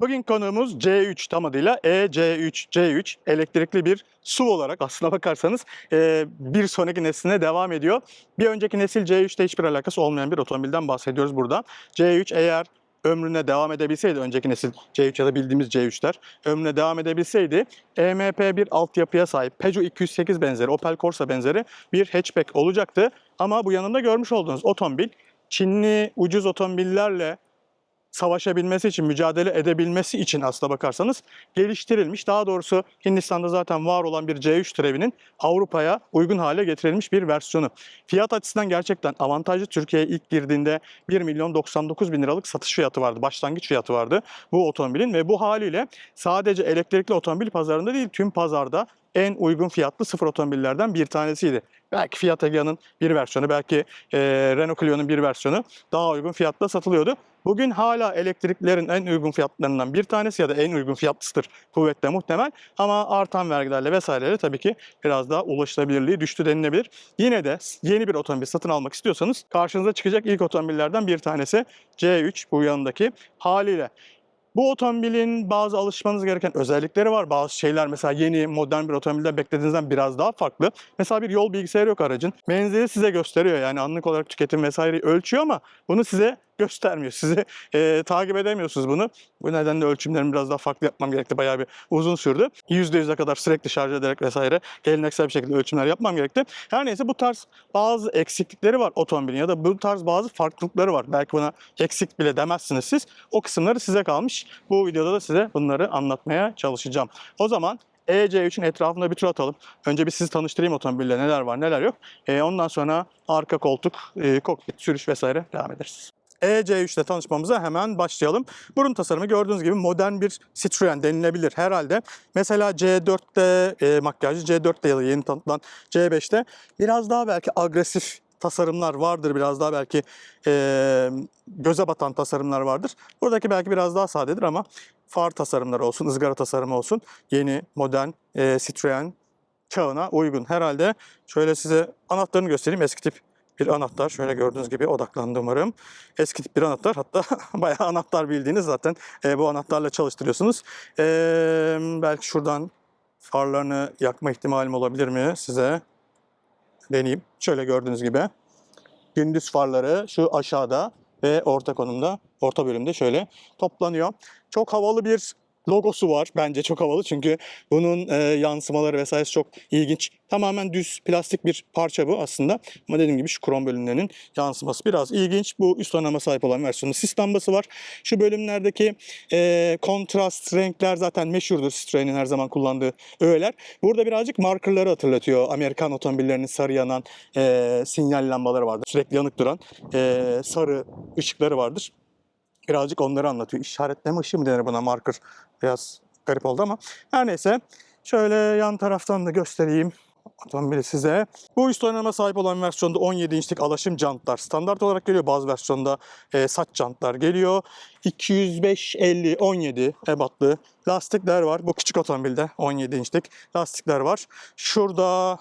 Bugün konuğumuz C3 tam adıyla E EC3 C3 elektrikli bir SUV olarak aslına bakarsanız e, bir sonraki nesline devam ediyor. Bir önceki nesil C3'te hiçbir alakası olmayan bir otomobilden bahsediyoruz burada. C3 eğer ömrüne devam edebilseydi önceki nesil C3 ya da bildiğimiz C3'ler ömrüne devam edebilseydi EMP bir altyapıya sahip Peugeot 208 benzeri Opel Corsa benzeri bir hatchback olacaktı. Ama bu yanında görmüş olduğunuz otomobil Çinli ucuz otomobillerle savaşabilmesi için, mücadele edebilmesi için aslına bakarsanız geliştirilmiş. Daha doğrusu Hindistan'da zaten var olan bir C3 türevinin Avrupa'ya uygun hale getirilmiş bir versiyonu. Fiyat açısından gerçekten avantajlı. Türkiye'ye ilk girdiğinde 1 milyon 99 bin liralık satış fiyatı vardı, başlangıç fiyatı vardı bu otomobilin ve bu haliyle sadece elektrikli otomobil pazarında değil tüm pazarda en uygun fiyatlı sıfır otomobillerden bir tanesiydi. Belki Fiat Egea'nın bir versiyonu, belki e, Renault Clio'nun bir versiyonu daha uygun fiyatla satılıyordu. Bugün hala elektriklerin en uygun fiyatlarından bir tanesi ya da en uygun fiyatlısıdır kuvvetle muhtemel. Ama artan vergilerle vesaireyle tabii ki biraz daha ulaşılabilirliği düştü denilebilir. Yine de yeni bir otomobil satın almak istiyorsanız karşınıza çıkacak ilk otomobillerden bir tanesi C3 bu yanındaki haliyle. Bu otomobilin bazı alışmanız gereken özellikleri var. Bazı şeyler mesela yeni modern bir otomobilde beklediğinizden biraz daha farklı. Mesela bir yol bilgisayarı yok aracın. Menzili size gösteriyor yani anlık olarak tüketim vesaireyi ölçüyor ama bunu size göstermiyor. Sizi e, takip edemiyorsunuz bunu. Bu nedenle ölçümlerimi biraz daha farklı yapmam gerekti. Bayağı bir uzun sürdü. %100'e kadar sürekli şarj ederek vesaire geleneksel bir şekilde ölçümler yapmam gerekti. Her neyse bu tarz bazı eksiklikleri var otomobilin ya da bu tarz bazı farklılıkları var. Belki buna eksik bile demezsiniz siz. O kısımları size kalmış. Bu videoda da size bunları anlatmaya çalışacağım. O zaman EC3'ün etrafında bir tur atalım. Önce bir sizi tanıştırayım otomobille neler var neler yok. E, ondan sonra arka koltuk, e, kokpit, sürüş vesaire devam ederiz. EC3 ile tanışmamıza hemen başlayalım. Burun tasarımı gördüğünüz gibi modern bir Citroen denilebilir herhalde. Mesela C4'te e, makyajlı C4'te ya da yeni tanıtılan C5'te biraz daha belki agresif tasarımlar vardır. Biraz daha belki e, göze batan tasarımlar vardır. Buradaki belki biraz daha sadedir ama far tasarımları olsun, ızgara tasarımı olsun yeni modern e, Citroen çağına uygun. Herhalde şöyle size anahtarını göstereyim. Eski tip bir anahtar. Şöyle gördüğünüz gibi odaklandı umarım. Eski tip bir anahtar. Hatta bayağı anahtar bildiğiniz zaten e, bu anahtarla çalıştırıyorsunuz. E, belki şuradan farlarını yakma ihtimalim olabilir mi size? Deneyeyim. Şöyle gördüğünüz gibi. Gündüz farları şu aşağıda ve orta konumda, orta bölümde şöyle toplanıyor. Çok havalı bir logosu var. Bence çok havalı çünkü bunun e, yansımaları vesairesi çok ilginç. Tamamen düz plastik bir parça bu aslında. Ama dediğim gibi şu krom bölümlerinin yansıması biraz ilginç. Bu üst donanıma sahip olan versiyonun sis lambası var. Şu bölümlerdeki e, kontrast renkler zaten meşhurdur Citroen'in her zaman kullandığı öğeler. Burada birazcık markerları hatırlatıyor. Amerikan otomobillerinin sarı yanan e, sinyal lambaları vardır. Sürekli yanık duran e, sarı ışıkları vardır birazcık onları anlatıyor. İşaretleme ışığı mı denir buna marker? Biraz garip oldu ama. Her neyse şöyle yan taraftan da göstereyim otomobili size. Bu üst donanıma sahip olan versiyonda 17 inçlik alaşım jantlar standart olarak geliyor. Bazı versiyonda e, saç jantlar geliyor. 205 50 17 ebatlı lastikler var. Bu küçük otomobilde 17 inçlik lastikler var. Şurada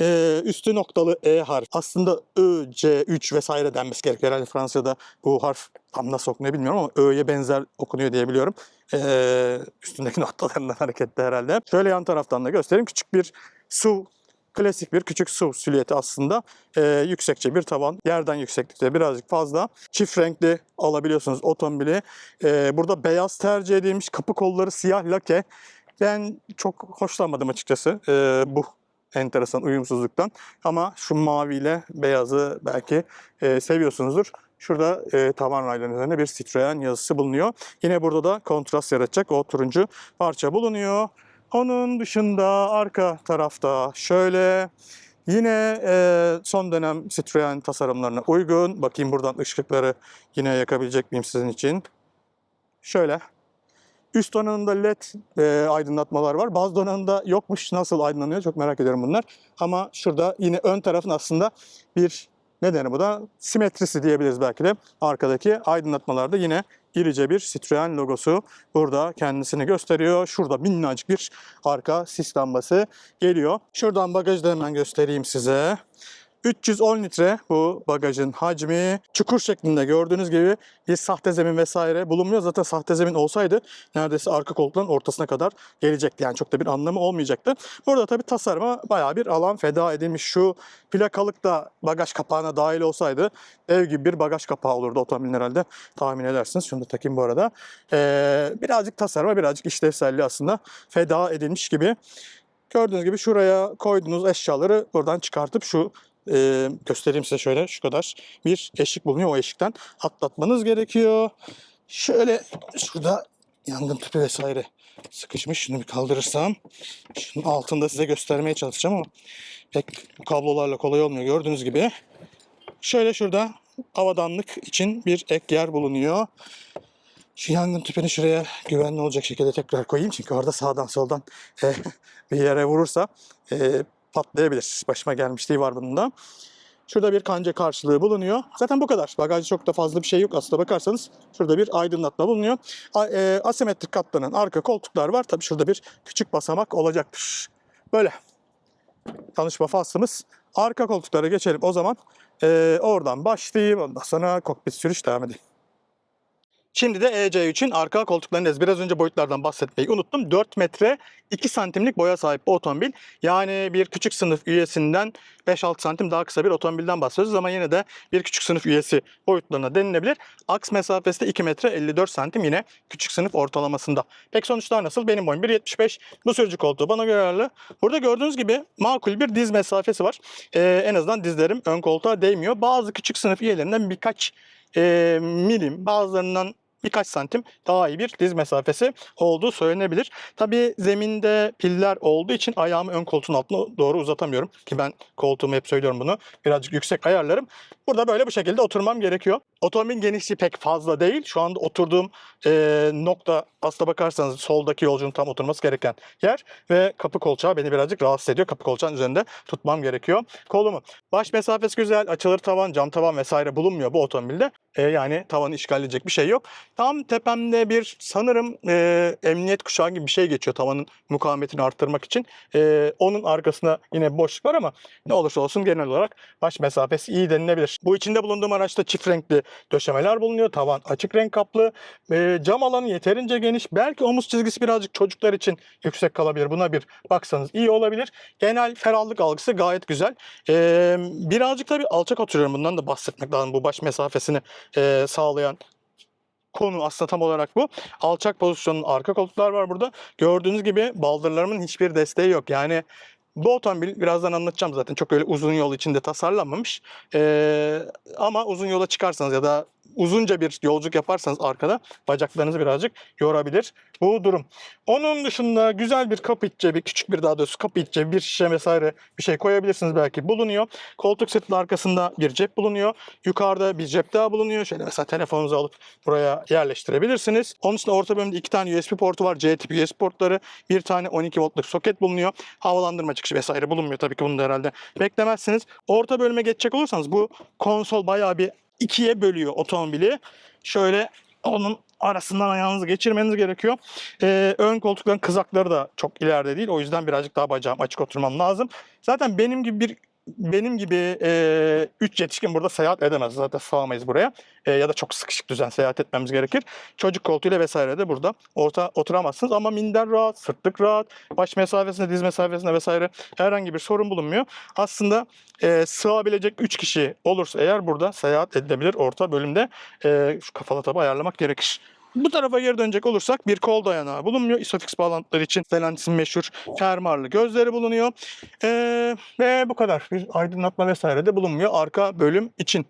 e, üstü noktalı E harf. Aslında Ö, C, 3 vesaire denmesi gerekiyor. Herhalde Fransa'da bu harf tam nasıl okunuyor bilmiyorum ama Ö'ye benzer okunuyor diye biliyorum. E, üstündeki noktalarından hareketli herhalde. Şöyle yan taraftan da göstereyim. Küçük bir SUV klasik bir küçük SUV silüeti aslında. E, yüksekçe bir tavan. Yerden yükseklikte birazcık fazla. Çift renkli alabiliyorsunuz otomobili. E, burada beyaz tercih edilmiş. Kapı kolları siyah lake. Ben çok hoşlanmadım açıkçası e, bu enteresan uyumsuzluktan. Ama şu maviyle beyazı belki e, seviyorsunuzdur. Şurada e, tavan raylarının üzerinde bir Citroen yazısı bulunuyor. Yine burada da kontrast yaratacak o turuncu parça bulunuyor. Onun dışında arka tarafta şöyle yine e, son dönem Citroen tasarımlarına uygun. Bakayım buradan ışıkları yine yakabilecek miyim sizin için. Şöyle Üst donanımda led e, aydınlatmalar var. Bazı donanımda yokmuş. Nasıl aydınlanıyor çok merak ediyorum bunlar. Ama şurada yine ön tarafın aslında bir ne denir bu da simetrisi diyebiliriz belki de. Arkadaki aydınlatmalarda yine irice bir Citroen logosu burada kendisini gösteriyor. Şurada minnacık bir arka sis lambası geliyor. Şuradan bagajı da hemen göstereyim size. 310 litre bu bagajın hacmi. Çukur şeklinde gördüğünüz gibi bir sahte zemin vesaire bulunmuyor. Zaten sahte zemin olsaydı neredeyse arka koltukların ortasına kadar gelecekti. Yani çok da bir anlamı olmayacaktı. Burada tabii tasarıma bayağı bir alan feda edilmiş. Şu plakalık da bagaj kapağına dahil olsaydı ev gibi bir bagaj kapağı olurdu otomobilin herhalde. Tahmin edersiniz. Şunu da takayım bu arada. Ee, birazcık tasarıma birazcık işlevselliği aslında feda edilmiş gibi. Gördüğünüz gibi şuraya koyduğunuz eşyaları buradan çıkartıp şu e, göstereyim size şöyle şu kadar bir eşik bulunuyor. O eşikten atlatmanız gerekiyor. Şöyle şurada yangın tüpü vesaire sıkışmış. Şunu bir kaldırırsam şunun altında size göstermeye çalışacağım ama pek kablolarla kolay olmuyor. Gördüğünüz gibi şöyle şurada havadanlık için bir ek yer bulunuyor. Şu yangın tüpünü şuraya güvenli olacak şekilde tekrar koyayım. Çünkü orada sağdan soldan e, bir yere vurursa e, patlayabilir. Başıma gelmişliği var bunun da. Şurada bir kanca karşılığı bulunuyor. Zaten bu kadar. Bagajda çok da fazla bir şey yok aslında bakarsanız. Şurada bir aydınlatma bulunuyor. A- e, asimetrik katlanan arka koltuklar var. Tabii şurada bir küçük basamak olacaktır. Böyle. Tanışma faslımız. Arka koltuklara geçelim o zaman. E, oradan başlayayım. Ondan sonra kokpit sürüş devam edeyim. Şimdi de EC3'ün arka koltuklarındayız. Biraz önce boyutlardan bahsetmeyi unuttum. 4 metre 2 santimlik boya sahip bu otomobil. Yani bir küçük sınıf üyesinden 5-6 santim daha kısa bir otomobilden bahsediyoruz ama yine de bir küçük sınıf üyesi boyutlarına denilebilir. Aks mesafesi de 2 metre 54 santim yine küçük sınıf ortalamasında. Peki sonuçlar nasıl? Benim boyum 1.75. Bu sürücü koltuğu bana göre ayarlı. Burada gördüğünüz gibi makul bir diz mesafesi var. Ee, en azından dizlerim ön koltuğa değmiyor. Bazı küçük sınıf üyelerinden birkaç e, milim bazılarından birkaç santim daha iyi bir diz mesafesi olduğu söylenebilir. Tabii zeminde piller olduğu için ayağımı ön koltuğun altına doğru uzatamıyorum. Ki ben koltuğumu hep söylüyorum bunu. Birazcık yüksek ayarlarım. Burada böyle bu şekilde oturmam gerekiyor. Otomobilin genişliği pek fazla değil. Şu anda oturduğum e, nokta aslına bakarsanız soldaki yolcunun tam oturması gereken yer. Ve kapı kolçağı beni birazcık rahatsız ediyor. Kapı kolçağın üzerinde tutmam gerekiyor kolumu. Baş mesafesi güzel. Açılır tavan, cam tavan vesaire bulunmuyor bu otomobilde. E, yani tavanı işgal edecek bir şey yok. Tam tepemde bir sanırım e, emniyet kuşağı gibi bir şey geçiyor tavanın mukavemetini arttırmak için. E, onun arkasında yine boşluk var ama ne olursa olsun genel olarak baş mesafesi iyi denilebilir. Bu içinde bulunduğum araçta çift renkli döşemeler bulunuyor. Tavan açık renk kaplı. E, cam alanı yeterince geniş. Belki omuz çizgisi birazcık çocuklar için yüksek kalabilir. Buna bir baksanız iyi olabilir. Genel ferahlık algısı gayet güzel. E, birazcık tabii alçak oturuyorum. Bundan da bahsetmek lazım. Bu baş mesafesini e, sağlayan konu aslında tam olarak bu. Alçak pozisyonun arka koltuklar var burada. Gördüğünüz gibi baldırlarımın hiçbir desteği yok. Yani bu otomobil birazdan anlatacağım zaten çok öyle uzun yol içinde tasarlanmamış. Ee, ama uzun yola çıkarsanız ya da uzunca bir yolculuk yaparsanız arkada bacaklarınızı birazcık yorabilir bu durum. Onun dışında güzel bir kapı iç cebi, küçük bir daha doğrusu kapı iç bir şişe vesaire bir şey koyabilirsiniz belki bulunuyor. Koltuk sırtının arkasında bir cep bulunuyor. Yukarıda bir cep daha bulunuyor. Şöyle mesela telefonunuzu alıp buraya yerleştirebilirsiniz. Onun dışında orta bölümde iki tane USB portu var. C tipi USB portları. Bir tane 12 voltluk soket bulunuyor. Havalandırma çıkışı vesaire bulunmuyor. Tabii ki bunu da herhalde beklemezsiniz. Orta bölüme geçecek olursanız bu konsol bayağı bir ikiye bölüyor otomobili. Şöyle onun arasından ayağınızı geçirmeniz gerekiyor. Ee, ön koltukların kızakları da çok ileride değil. O yüzden birazcık daha bacağım açık oturmam lazım. Zaten benim gibi bir benim gibi 3 yetişkin burada seyahat edemez. Zaten sığamayız buraya. E, ya da çok sıkışık düzen seyahat etmemiz gerekir. Çocuk koltuğuyla vesaire de burada orta oturamazsınız. Ama minder rahat, sırtlık rahat, baş mesafesinde, diz mesafesinde vesaire herhangi bir sorun bulunmuyor. Aslında e, sığabilecek 3 kişi olursa eğer burada seyahat edilebilir orta bölümde. E, şu kafalı tabi ayarlamak gerekir. Bu tarafa geri dönecek olursak bir kol dayanağı bulunmuyor. Isofix bağlantıları için Stellantis'in meşhur fermuarlı gözleri bulunuyor. Ee, ve bu kadar. Bir aydınlatma vesaire de bulunmuyor arka bölüm için.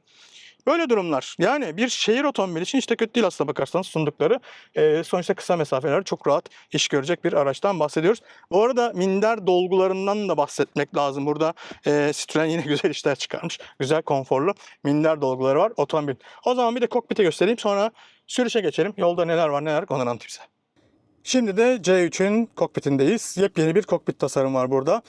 Böyle durumlar. Yani bir şehir otomobili için işte kötü değil aslında bakarsanız sundukları. Ee, sonuçta kısa mesafeler çok rahat iş görecek bir araçtan bahsediyoruz. Bu arada minder dolgularından da bahsetmek lazım. Burada e, Citroen yine güzel işler çıkarmış. Güzel konforlu minder dolguları var otomobil. O zaman bir de kokpite göstereyim sonra sürüşe geçelim. Yolda neler var neler onları anlatayım. Şimdi de C3'ün kokpitindeyiz. Yepyeni bir kokpit tasarım var burada.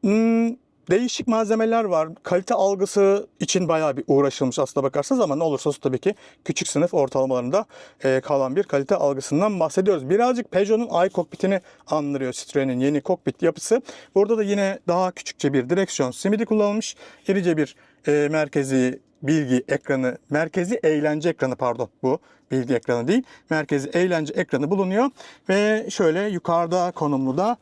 Hmm, değişik malzemeler var. Kalite algısı için bayağı bir uğraşılmış aslına bakarsanız ama ne olursa olsun tabii ki küçük sınıf ortalamalarında e, kalan bir kalite algısından bahsediyoruz. Birazcık Peugeot'un iCockpit'ini andırıyor Citroen'in yeni kokpit yapısı. Burada da yine daha küçükçe bir direksiyon simidi kullanılmış. İrice bir e, merkezi bilgi ekranı, merkezi eğlence ekranı pardon bu bilgi ekranı değil. Merkezi eğlence ekranı bulunuyor ve şöyle yukarıda konumlu da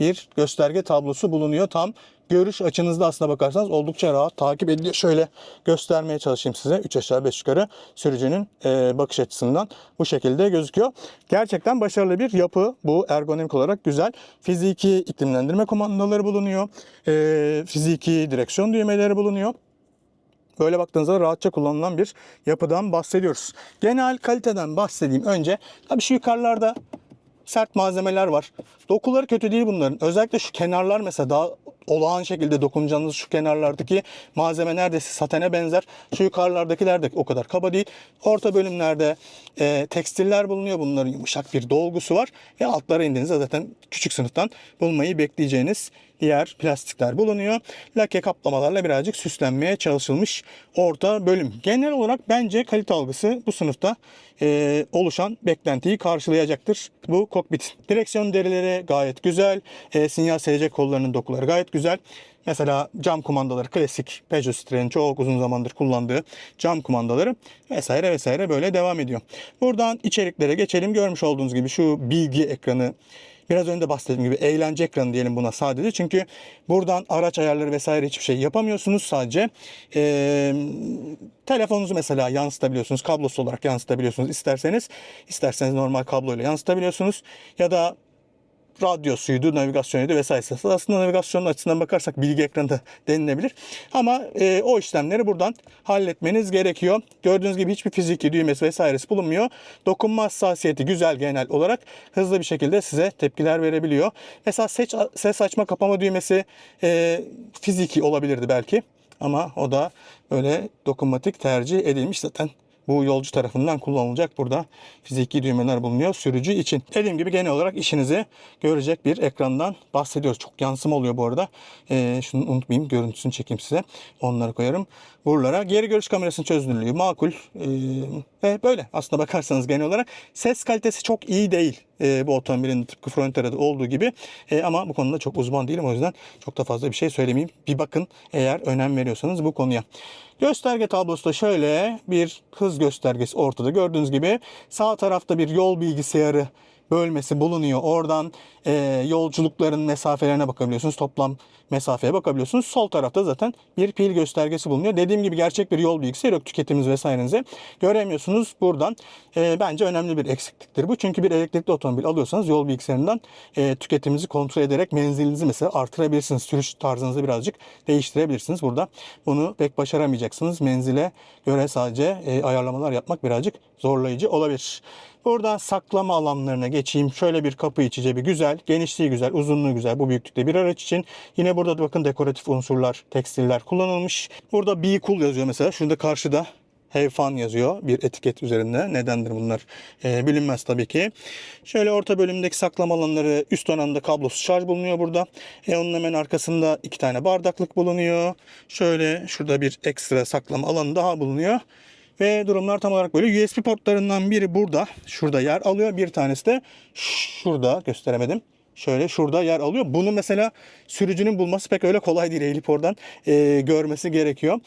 bir gösterge tablosu bulunuyor. Tam görüş açınızda aslına bakarsanız oldukça rahat takip ediliyor. Şöyle göstermeye çalışayım size. 3 aşağı 5 yukarı sürücünün e, bakış açısından bu şekilde gözüküyor. Gerçekten başarılı bir yapı bu ergonomik olarak güzel. Fiziki iklimlendirme kumandaları bulunuyor. E, fiziki direksiyon düğmeleri bulunuyor. Böyle baktığınızda rahatça kullanılan bir yapıdan bahsediyoruz. Genel kaliteden bahsedeyim önce. Tabii şu yukarılarda sert malzemeler var. Dokuları kötü değil bunların. Özellikle şu kenarlar mesela daha olağan şekilde dokunacağınız şu kenarlardaki malzeme neredeyse satene benzer. Şu yukarılardakiler de o kadar kaba değil. Orta bölümlerde e, tekstiller bulunuyor. Bunların yumuşak bir dolgusu var. Ve altlara indiğinizde zaten küçük sınıftan bulmayı bekleyeceğiniz diğer plastikler bulunuyor. Lake kaplamalarla birazcık süslenmeye çalışılmış orta bölüm. Genel olarak bence kalite algısı bu sınıfta e, oluşan beklentiyi karşılayacaktır bu kokpit. Direksiyon derileri gayet güzel. E, sinyal selecek kollarının dokuları gayet güzel. Mesela cam kumandaları klasik Peugeot Citroen'in çok uzun zamandır kullandığı cam kumandaları vesaire vesaire böyle devam ediyor. Buradan içeriklere geçelim. Görmüş olduğunuz gibi şu bilgi ekranı Biraz önce bahsettiğim gibi eğlence ekranı diyelim buna sadece. Çünkü buradan araç ayarları vesaire hiçbir şey yapamıyorsunuz. Sadece e, telefonunuzu mesela yansıtabiliyorsunuz. Kablosuz olarak yansıtabiliyorsunuz isterseniz. isterseniz normal kabloyla yansıtabiliyorsunuz. Ya da radyosuydu, navigasyonuydu vesaire. Aslında navigasyonun açısından bakarsak bilgi ekranı denilebilir. Ama e, o işlemleri buradan halletmeniz gerekiyor. Gördüğünüz gibi hiçbir fiziki düğmesi vesairesi bulunmuyor. Dokunma hassasiyeti güzel genel olarak. Hızlı bir şekilde size tepkiler verebiliyor. Mesela ses, ses açma kapama düğmesi e, fiziki olabilirdi belki. Ama o da öyle dokunmatik tercih edilmiş zaten bu yolcu tarafından kullanılacak. Burada fiziki düğmeler bulunuyor sürücü için. Dediğim gibi genel olarak işinizi görecek bir ekrandan bahsediyoruz. Çok yansıma oluyor bu arada. Ee, şunu unutmayayım. Görüntüsünü çekeyim size. Onları koyarım. Buralara geri görüş kamerasının çözünürlüğü makul. Ee, ve böyle aslında bakarsanız genel olarak ses kalitesi çok iyi değil. Ee, bu otomobilin tıpkı Frontera'da olduğu gibi. Ee, ama bu konuda çok uzman değilim. O yüzden çok da fazla bir şey söylemeyeyim. Bir bakın eğer önem veriyorsanız bu konuya. Gösterge tablosu da şöyle bir hız göstergesi ortada. Gördüğünüz gibi sağ tarafta bir yol bilgisayarı bölmesi bulunuyor. Oradan e, yolculukların mesafelerine bakabiliyorsunuz. Toplam mesafeye bakabiliyorsunuz. Sol tarafta zaten bir pil göstergesi bulunuyor. Dediğim gibi gerçek bir yol bilgisayarı yok. Tüketiminiz vesairenizi göremiyorsunuz buradan. E, bence önemli bir eksikliktir bu. Çünkü bir elektrikli otomobil alıyorsanız yol bilgisayarından e, tüketiminizi kontrol ederek menzilinizi mesela artırabilirsiniz. Sürüş tarzınızı birazcık değiştirebilirsiniz. Burada bunu pek başaramayacaksınız. Menzile göre sadece e, ayarlamalar yapmak birazcık zorlayıcı olabilir. Buradan saklama alanlarına geçeyim. Şöyle bir kapı içi cebi güzel, genişliği güzel, uzunluğu güzel. Bu büyüklükte bir araç için. Yine burada da bakın dekoratif unsurlar, tekstiller kullanılmış. Burada Be Cool yazıyor mesela. Şurada karşıda Fun yazıyor bir etiket üzerinde. Nedendir bunlar e, bilinmez tabii ki. Şöyle orta bölümdeki saklama alanları üst donanımda kablosuz şarj bulunuyor burada. E, onun hemen arkasında iki tane bardaklık bulunuyor. Şöyle şurada bir ekstra saklama alanı daha bulunuyor. Ve durumlar tam olarak böyle. USB portlarından biri burada. Şurada yer alıyor. Bir tanesi de şurada gösteremedim. Şöyle şurada yer alıyor. Bunu mesela sürücünün bulması pek öyle kolay değil. Eğilip oradan e, görmesi gerekiyor.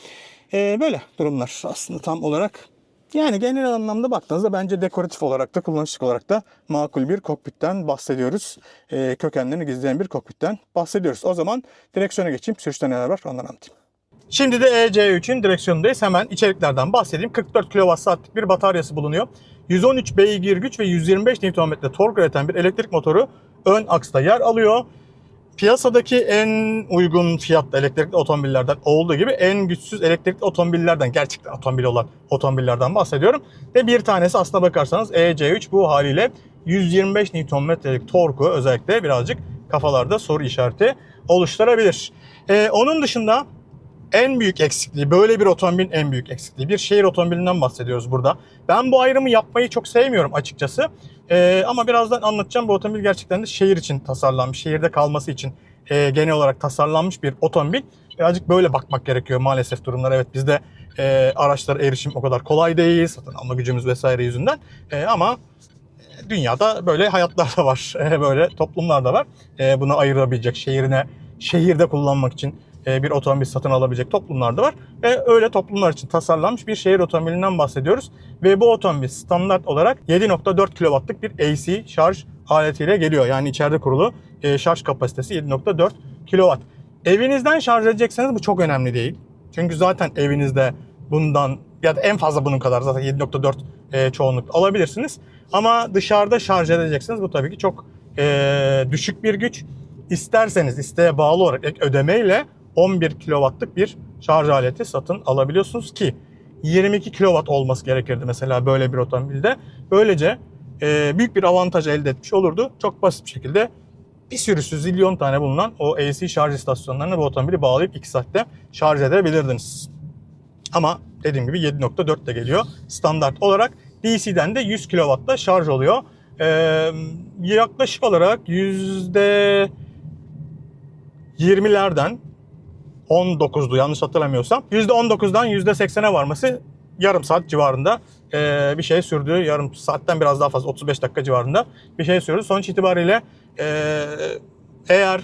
E, böyle durumlar aslında tam olarak. Yani genel anlamda baktığınızda bence dekoratif olarak da kullanışlık olarak da makul bir kokpitten bahsediyoruz. E, kökenlerini gizleyen bir kokpitten bahsediyoruz. O zaman direksiyona geçeyim. Sürüşte neler var onları anlatayım. Şimdi de EC3'ün direksiyonundayız. Hemen içeriklerden bahsedeyim. 44 kWh'lik bir bataryası bulunuyor. 113 beygir güç ve 125 Nm tork üreten bir elektrik motoru ön aksta yer alıyor. Piyasadaki en uygun fiyatlı elektrikli otomobillerden olduğu gibi en güçsüz elektrikli otomobillerden, gerçekten otomobil olan otomobillerden bahsediyorum. Ve bir tanesi aslına bakarsanız EC3 bu haliyle 125 Nm'lik torku özellikle birazcık kafalarda soru işareti oluşturabilir. Ee, onun dışında en büyük eksikliği, böyle bir otomobilin en büyük eksikliği. Bir şehir otomobilinden bahsediyoruz burada. Ben bu ayrımı yapmayı çok sevmiyorum açıkçası. Ee, ama birazdan anlatacağım bu otomobil gerçekten de şehir için tasarlanmış, şehirde kalması için e, genel olarak tasarlanmış bir otomobil. Birazcık böyle bakmak gerekiyor maalesef durumlar. Evet bizde e, araçlara erişim o kadar kolay değil. Satın alma gücümüz vesaire yüzünden. E, ama dünyada böyle hayatlar da var. E, böyle toplumlar da var. E, bunu ayırabilecek şehrine, şehirde kullanmak için e, bir otomobil satın alabilecek toplumlar da var. Ve öyle toplumlar için tasarlanmış bir şehir otomobilinden bahsediyoruz. Ve bu otomobil standart olarak 7.4 kW'lık bir AC şarj aletiyle geliyor. Yani içeride kurulu e, şarj kapasitesi 7.4 kW. Evinizden şarj edecekseniz bu çok önemli değil. Çünkü zaten evinizde bundan ya da en fazla bunun kadar zaten 7.4 e, çoğunluk alabilirsiniz. Ama dışarıda şarj edeceksiniz. Bu tabii ki çok e, düşük bir güç. İsterseniz isteğe bağlı olarak ek ödemeyle 11 kW'lık bir şarj aleti satın alabiliyorsunuz ki 22 kW olması gerekirdi mesela böyle bir otomobilde. Böylece e, büyük bir avantaj elde etmiş olurdu. Çok basit bir şekilde bir sürüsü zilyon tane bulunan o AC şarj istasyonlarına bu otomobili bağlayıp 2 saatte şarj edebilirdiniz. Ama dediğim gibi 7.4 de geliyor. Standart olarak DC'den de 100 kW'da şarj oluyor. Ee, yaklaşık olarak yüzde 20'lerden 19'du yanlış hatırlamıyorsam. %19'dan %80'e varması yarım saat civarında bir şey sürdü. Yarım saatten biraz daha fazla 35 dakika civarında bir şey sürdü. Sonuç itibariyle eğer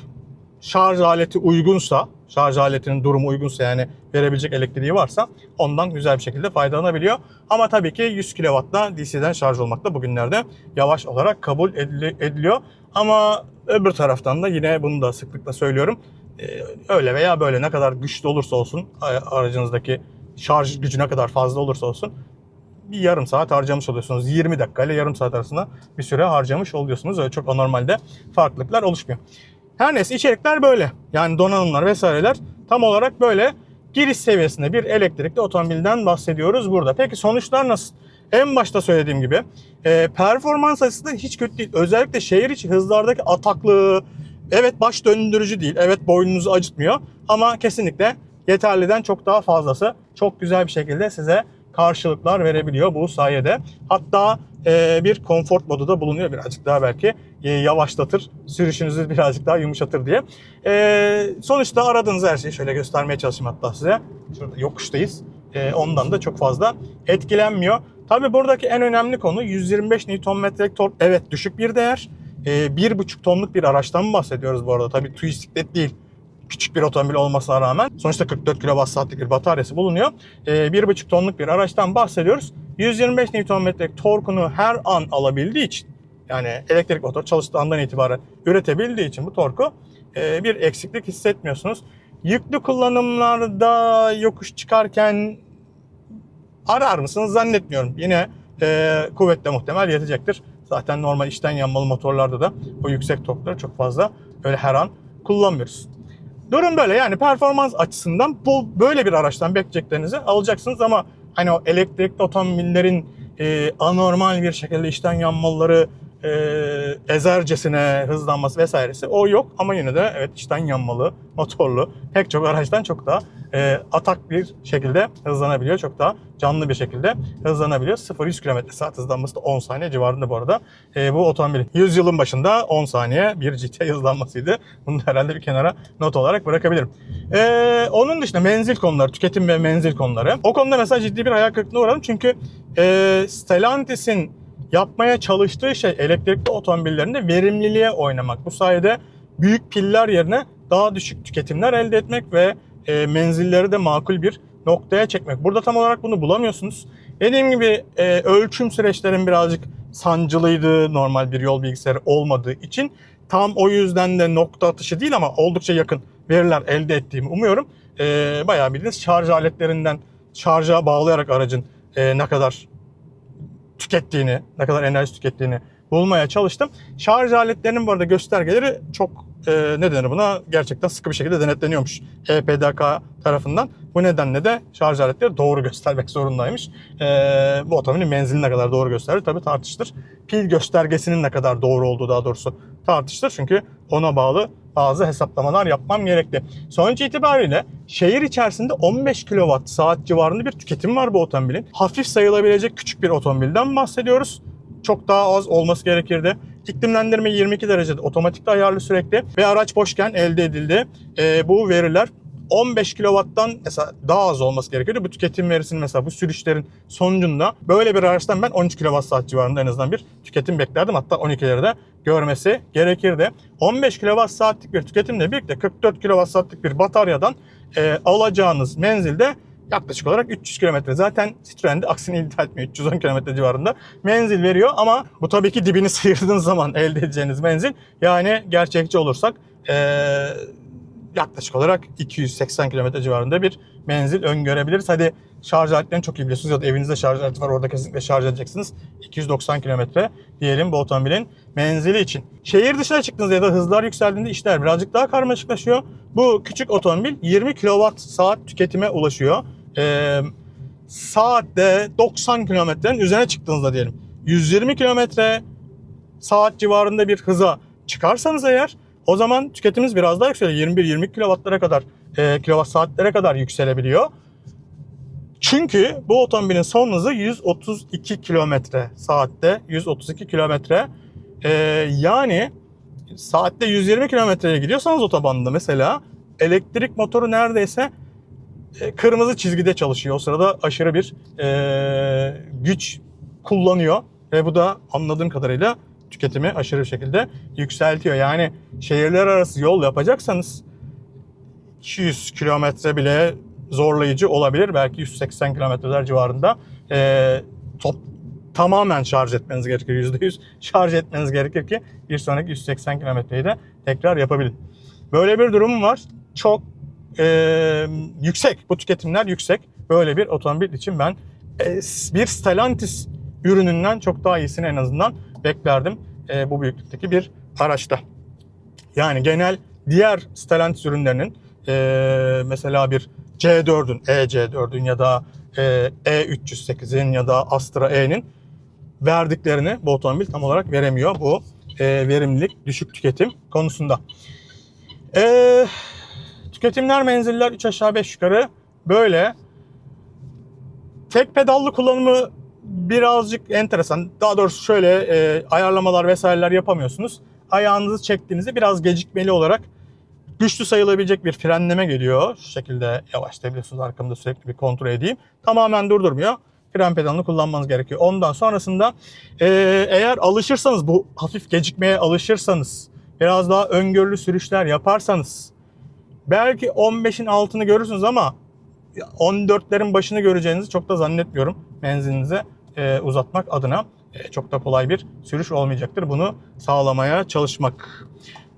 şarj aleti uygunsa, şarj aletinin durumu uygunsa yani verebilecek elektriği varsa ondan güzel bir şekilde faydalanabiliyor. Ama tabii ki 100 kW'da DC'den şarj olmak da bugünlerde yavaş olarak kabul edili- ediliyor. Ama öbür taraftan da yine bunu da sıklıkla söylüyorum. Ee, öyle veya böyle ne kadar güçlü olursa olsun aracınızdaki şarj gücü ne kadar fazla olursa olsun bir yarım saat harcamış oluyorsunuz. 20 dakika ile yarım saat arasında bir süre harcamış oluyorsunuz. Öyle çok anormalde farklılıklar oluşmuyor. Her neyse içerikler böyle. Yani donanımlar vesaireler tam olarak böyle giriş seviyesinde bir elektrikli otomobilden bahsediyoruz burada. Peki sonuçlar nasıl? En başta söylediğim gibi e, performans açısından hiç kötü değil. Özellikle şehir içi hızlardaki ataklığı evet baş döndürücü değil. Evet boynunuzu acıtmıyor ama kesinlikle yeterliden çok daha fazlası çok güzel bir şekilde size karşılıklar verebiliyor bu sayede. Hatta e, bir konfor modu da bulunuyor birazcık daha belki e, yavaşlatır, sürüşünüzü birazcık daha yumuşatır diye. E, sonuçta aradığınız her şeyi şöyle göstermeye çalışayım hatta size. Şurada yokuştayız. E, ondan da çok fazla etkilenmiyor. Tabi buradaki en önemli konu 125 Nm'lik tork. Evet düşük bir değer. E, 1,5 tonluk bir araçtan bahsediyoruz bu arada. Tabi bisiklet değil küçük bir otomobil olmasına rağmen sonuçta 44 kWh'lik bir bataryası bulunuyor. Ee, 1,5 tonluk bir araçtan bahsediyoruz. 125 Nm'lik torkunu her an alabildiği için yani elektrik motor çalıştığı andan itibaren üretebildiği için bu torku e, bir eksiklik hissetmiyorsunuz. Yüklü kullanımlarda yokuş çıkarken arar mısınız zannetmiyorum. Yine e, kuvvetle muhtemel yetecektir. Zaten normal içten yanmalı motorlarda da o yüksek torkları çok fazla öyle her an kullanmıyoruz. Durum böyle yani performans açısından bu böyle bir araçtan bekleyeceklerinizi alacaksınız ama hani o elektrikli otomobillerin e, anormal bir şekilde içten yanmaları e, ezercesine hızlanması vesairesi o yok ama yine de evet içten yanmalı, motorlu pek çok araçtan çok daha e, atak bir şekilde hızlanabiliyor. Çok daha canlı bir şekilde hızlanabiliyor. 0-100 km saat hızlanması da 10 saniye civarında bu arada. E, bu otomobilin 100 yılın başında 10 saniye bir GT hızlanmasıydı. Bunu da herhalde bir kenara not olarak bırakabilirim. E, onun dışında menzil konuları, tüketim ve menzil konuları. O konuda mesela ciddi bir hayal kırıklığına uğradım. Çünkü e, Stellantis'in yapmaya çalıştığı şey elektrikli otomobillerinde verimliliğe oynamak. Bu sayede büyük piller yerine daha düşük tüketimler elde etmek ve e, menzilleri de makul bir noktaya çekmek. Burada tam olarak bunu bulamıyorsunuz. Dediğim gibi e, ölçüm süreçlerin birazcık sancılıydı normal bir yol bilgisayarı olmadığı için. Tam o yüzden de nokta atışı değil ama oldukça yakın veriler elde ettiğimi umuyorum. E, bayağı bildiğiniz şarj aletlerinden şarja bağlayarak aracın e, ne kadar tükettiğini, ne kadar enerji tükettiğini bulmaya çalıştım. Şarj aletlerinin bu arada göstergeleri çok e, ne denir buna gerçekten sıkı bir şekilde denetleniyormuş EPDK tarafından. Bu nedenle de şarj aletleri doğru göstermek zorundaymış. E, bu otomobilin menzili ne kadar doğru gösterir tabii tartışılır. Pil göstergesinin ne kadar doğru olduğu daha doğrusu tartışılır. Çünkü ona bağlı bazı hesaplamalar yapmam gerekli. Sonuç itibariyle şehir içerisinde 15 kWh saat civarında bir tüketim var bu otomobilin. Hafif sayılabilecek küçük bir otomobilden bahsediyoruz. Çok daha az olması gerekirdi. İklimlendirme 22 derecede otomatikte ayarlı sürekli ve araç boşken elde edildi. Ee, bu veriler 15 kW'dan mesela daha az olması gerekiyordu. Bu tüketim verisini mesela bu sürüşlerin sonucunda böyle bir araçtan ben 13 kWh civarında en azından bir tüketim beklerdim. Hatta 12'leri de görmesi gerekirdi. 15 kWh'lik bir tüketimle birlikte 44 kWh'lik bir bataryadan e, alacağınız menzilde yaklaşık olarak 300 km. Zaten Citroen'de aksini iddia etmiyor. 310 km civarında menzil veriyor ama bu tabii ki dibini sıyırdığınız zaman elde edeceğiniz menzil. Yani gerçekçi olursak e, yaklaşık olarak 280 km civarında bir menzil öngörebiliriz. Hadi şarj aletlerini çok iyi biliyorsunuz ya da evinizde şarj aleti var orada kesinlikle şarj edeceksiniz. 290 km diyelim bu otomobilin menzili için. Şehir dışına çıktığınızda ya da hızlar yükseldiğinde işler birazcık daha karmaşıklaşıyor. Bu küçük otomobil 20 kWh saat tüketime ulaşıyor. Ee, saatte 90 kilometrenin üzerine çıktığınızda diyelim. 120 kilometre saat civarında bir hıza çıkarsanız eğer o zaman tüketiminiz biraz daha yükseliyor. 21-20 kW'lara kadar, e, kilowatt saatlere kadar yükselebiliyor. Çünkü bu otomobilin son hızı 132 kilometre saatte 132 kilometre. E, yani saatte 120 kilometreye gidiyorsanız otobanda mesela elektrik motoru neredeyse e, kırmızı çizgide çalışıyor. O sırada aşırı bir e, güç kullanıyor ve bu da anladığım kadarıyla tüketimi aşırı bir şekilde yükseltiyor. Yani şehirler arası yol yapacaksanız 200 kilometre bile zorlayıcı olabilir. Belki 180 kilometreler civarında e, top, tamamen şarj etmeniz gerekir. %100 şarj etmeniz gerekir ki bir sonraki 180 kilometreyi de tekrar yapabilin. Böyle bir durum var. Çok e, yüksek. Bu tüketimler yüksek. Böyle bir otomobil için ben e, bir Stellantis ürününden çok daha iyisini en azından beklerdim e, bu büyüklükteki bir araçta. Yani genel diğer Stellantis ürünlerinin e, mesela bir C4'ün, EC4'ün ya da e, E308'in ya da Astra E'nin verdiklerini bu otomobil tam olarak veremiyor bu e, verimlilik düşük tüketim konusunda. E, tüketimler menziller 3 aşağı 5 yukarı böyle. Tek pedallı kullanımı birazcık enteresan. Daha doğrusu şöyle e, ayarlamalar vesaireler yapamıyorsunuz. Ayağınızı çektiğinizde biraz gecikmeli olarak güçlü sayılabilecek bir frenleme geliyor. Şu şekilde yavaşlayabiliyorsunuz. Arkamda sürekli bir kontrol edeyim. Tamamen durdurmuyor. Fren pedalını kullanmanız gerekiyor. Ondan sonrasında e, eğer alışırsanız bu hafif gecikmeye alışırsanız biraz daha öngörülü sürüşler yaparsanız belki 15'in altını görürsünüz ama 14'lerin başını göreceğinizi çok da zannetmiyorum menzilinizi e, uzatmak adına. E, çok da kolay bir sürüş olmayacaktır. Bunu sağlamaya çalışmak.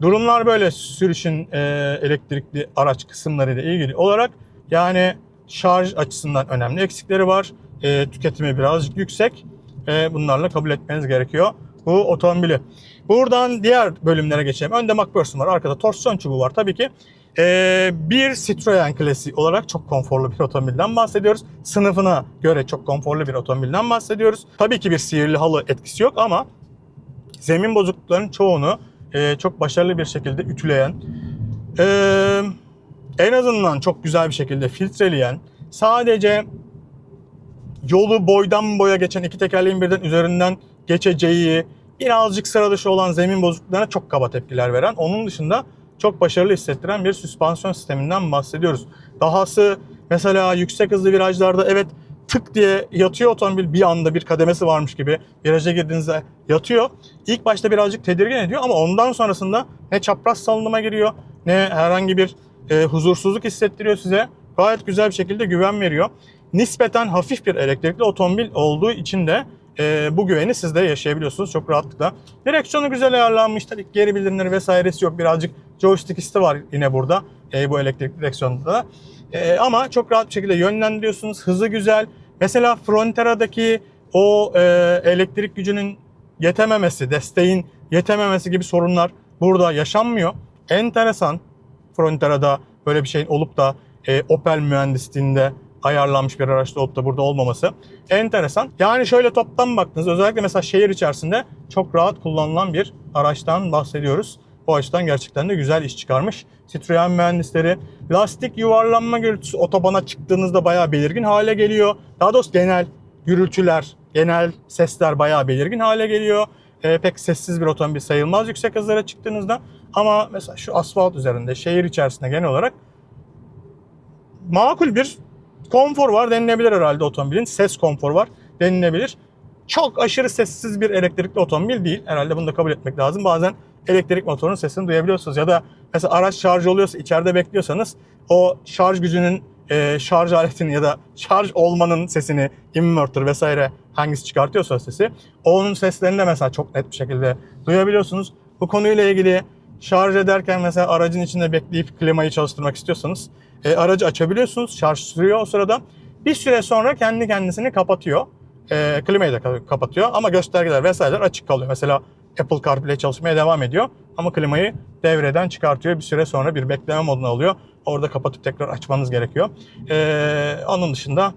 Durumlar böyle sürüşün e, elektrikli araç kısımlarıyla ilgili olarak. Yani şarj açısından önemli eksikleri var. E, tüketimi birazcık yüksek. E, bunlarla kabul etmeniz gerekiyor bu otomobili. Buradan diğer bölümlere geçelim. Önde MacPherson var. Arkada torsiyon çubuğu var. Tabii ki ee, bir Citroen klasiği olarak çok konforlu bir otomobilden bahsediyoruz. Sınıfına göre çok konforlu bir otomobilden bahsediyoruz. Tabii ki bir sihirli halı etkisi yok ama zemin bozukluklarının çoğunu e, çok başarılı bir şekilde ütüleyen, e, en azından çok güzel bir şekilde filtreleyen, sadece yolu boydan boya geçen iki tekerleğin birden üzerinden geçeceği, birazcık sıra dışı olan zemin bozukluklarına çok kaba tepkiler veren, onun dışında çok başarılı hissettiren bir süspansiyon sisteminden bahsediyoruz. Dahası mesela yüksek hızlı virajlarda evet tık diye yatıyor otomobil bir anda bir kademesi varmış gibi viraja girdiğinizde yatıyor. İlk başta birazcık tedirgin ediyor ama ondan sonrasında ne çapraz salınıma giriyor ne herhangi bir e, huzursuzluk hissettiriyor size. Gayet güzel bir şekilde güven veriyor. Nispeten hafif bir elektrikli otomobil olduğu için de e, bu güveni siz de yaşayabiliyorsunuz çok rahatlıkla. Direksiyonu güzel ayarlanmış. Tabii geri bildirimleri vesairesi yok. Birazcık joystick isti var yine burada e, bu elektrik direksiyonda da. E, ama çok rahat bir şekilde yönlendiriyorsunuz. Hızı güzel. Mesela Frontera'daki o e, elektrik gücünün yetememesi, desteğin yetememesi gibi sorunlar burada yaşanmıyor. Enteresan Frontera'da böyle bir şeyin olup da e, Opel mühendisliğinde ayarlanmış bir araçta olup da burada olmaması enteresan. Yani şöyle toptan baktınız özellikle mesela şehir içerisinde çok rahat kullanılan bir araçtan bahsediyoruz. Bu açıdan gerçekten de güzel iş çıkarmış. Citroen mühendisleri lastik yuvarlanma gürültüsü otobana çıktığınızda bayağı belirgin hale geliyor. Daha doğrusu genel gürültüler, genel sesler bayağı belirgin hale geliyor. e, pek sessiz bir otomobil sayılmaz yüksek hızlara çıktığınızda. Ama mesela şu asfalt üzerinde, şehir içerisinde genel olarak makul bir konfor var denilebilir herhalde otomobilin. Ses konforu var denilebilir. Çok aşırı sessiz bir elektrikli otomobil değil. Herhalde bunu da kabul etmek lazım. Bazen elektrik motorunun sesini duyabiliyorsunuz. Ya da mesela araç şarj oluyorsa içeride bekliyorsanız o şarj gücünün e, şarj aletini ya da şarj olmanın sesini inverter vesaire hangisi çıkartıyorsa sesi onun seslerini de mesela çok net bir şekilde duyabiliyorsunuz. Bu konuyla ilgili şarj ederken mesela aracın içinde bekleyip klimayı çalıştırmak istiyorsanız e, aracı açabiliyorsunuz. Şarj sürüyor o sırada. Bir süre sonra kendi kendisini kapatıyor. E, klimayı da ka- kapatıyor ama göstergeler vesaireler açık kalıyor. Mesela Apple CarPlay çalışmaya devam ediyor ama klimayı devreden çıkartıyor. Bir süre sonra bir bekleme moduna alıyor. Orada kapatıp tekrar açmanız gerekiyor. E, onun dışında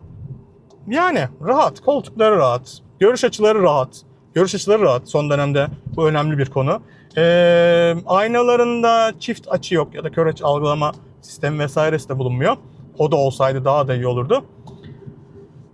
yani rahat, koltukları rahat, görüş açıları rahat. Görüş açıları rahat. Son dönemde bu önemli bir konu. Ee, aynalarında çift açı yok ya da kör açı algılama sistemi vesairesi de bulunmuyor. O da olsaydı daha da iyi olurdu.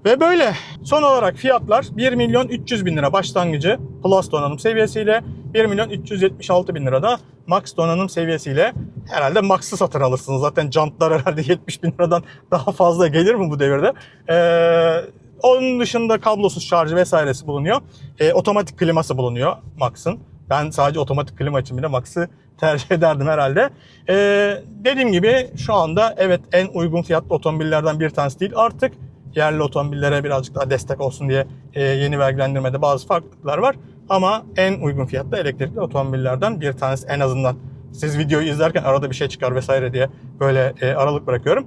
Ve böyle. Son olarak fiyatlar 1 milyon 300 bin lira başlangıcı Plus donanım seviyesiyle 1 milyon 376 bin lirada Max donanım seviyesiyle herhalde Max'ı satın alırsınız. Zaten jantlar herhalde 70 bin liradan daha fazla gelir mi bu devirde? Ee, onun dışında kablosuz şarjı vesairesi bulunuyor. Ee, otomatik kliması bulunuyor Max'ın. Ben sadece otomatik klima için bile Max'ı tercih ederdim herhalde. Ee, dediğim gibi şu anda evet en uygun fiyatlı otomobillerden bir tanesi değil. Artık yerli otomobillere birazcık daha destek olsun diye e, yeni vergilendirmede bazı farklılıklar var. Ama en uygun fiyatlı elektrikli otomobillerden bir tanesi en azından. Siz videoyu izlerken arada bir şey çıkar vesaire diye böyle e, aralık bırakıyorum.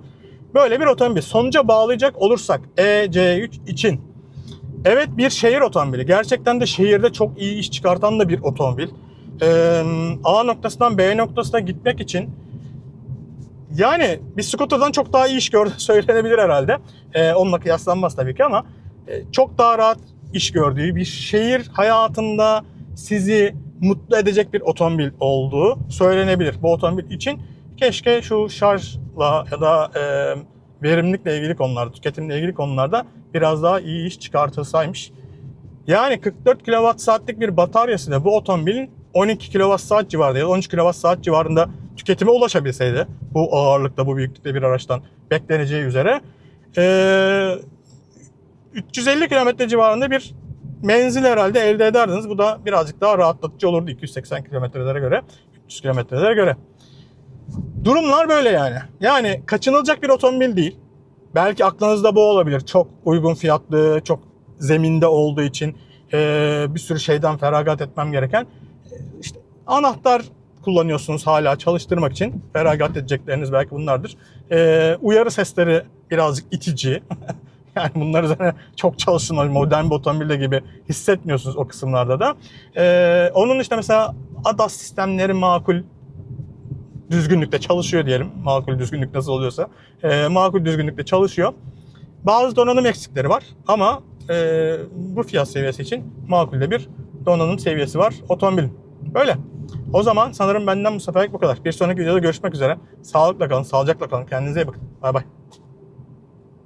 Böyle bir otomobil. Sonuca bağlayacak olursak EC3 için Evet bir şehir otomobili. Gerçekten de şehirde çok iyi iş çıkartan da bir otomobil. Ee, A noktasından B noktasına gitmek için yani bir scooter'dan çok daha iyi iş gördüğü söylenebilir herhalde. Ee, onunla kıyaslanmaz tabii ki ama e, çok daha rahat iş gördüğü bir şehir hayatında sizi mutlu edecek bir otomobil olduğu söylenebilir. Bu otomobil için keşke şu şarjla ya da e, verimlilikle ilgili konularda, tüketimle ilgili konularda biraz daha iyi iş çıkartılsaymış. Yani 44 kWh saatlik bir bataryası da bu otomobilin 12 kWh saat civarında ya da 13 kWh saat civarında tüketime ulaşabilseydi bu ağırlıkta, bu büyüklükte bir araçtan bekleneceği üzere ee, 350 kilometre civarında bir menzil herhalde elde ederdiniz. Bu da birazcık daha rahatlatıcı olurdu 280 kilometrelere göre, 300 kilometrelere göre. Durumlar böyle yani. Yani kaçınılacak bir otomobil değil. Belki aklınızda bu olabilir. Çok uygun fiyatlı, çok zeminde olduğu için eee, bir sürü şeyden feragat etmem gereken. Eee, işte anahtar kullanıyorsunuz hala çalıştırmak için. Feragat edecekleriniz belki bunlardır. Eee, uyarı sesleri birazcık itici. yani bunlar üzerine çok çalışılmamış modern bir otomobilde gibi hissetmiyorsunuz o kısımlarda da. Onun işte mesela ADAS sistemleri makul düzgünlükte çalışıyor diyelim. Makul düzgünlük nasıl oluyorsa. Ee, makul düzgünlükte çalışıyor. Bazı donanım eksikleri var ama e, bu fiyat seviyesi için makulde bir donanım seviyesi var otomobilin. Böyle. O zaman sanırım benden bu seferlik bu kadar. Bir sonraki videoda görüşmek üzere. Sağlıkla kalın, sağlıcakla kalın. Kendinize iyi bakın. Bay bay.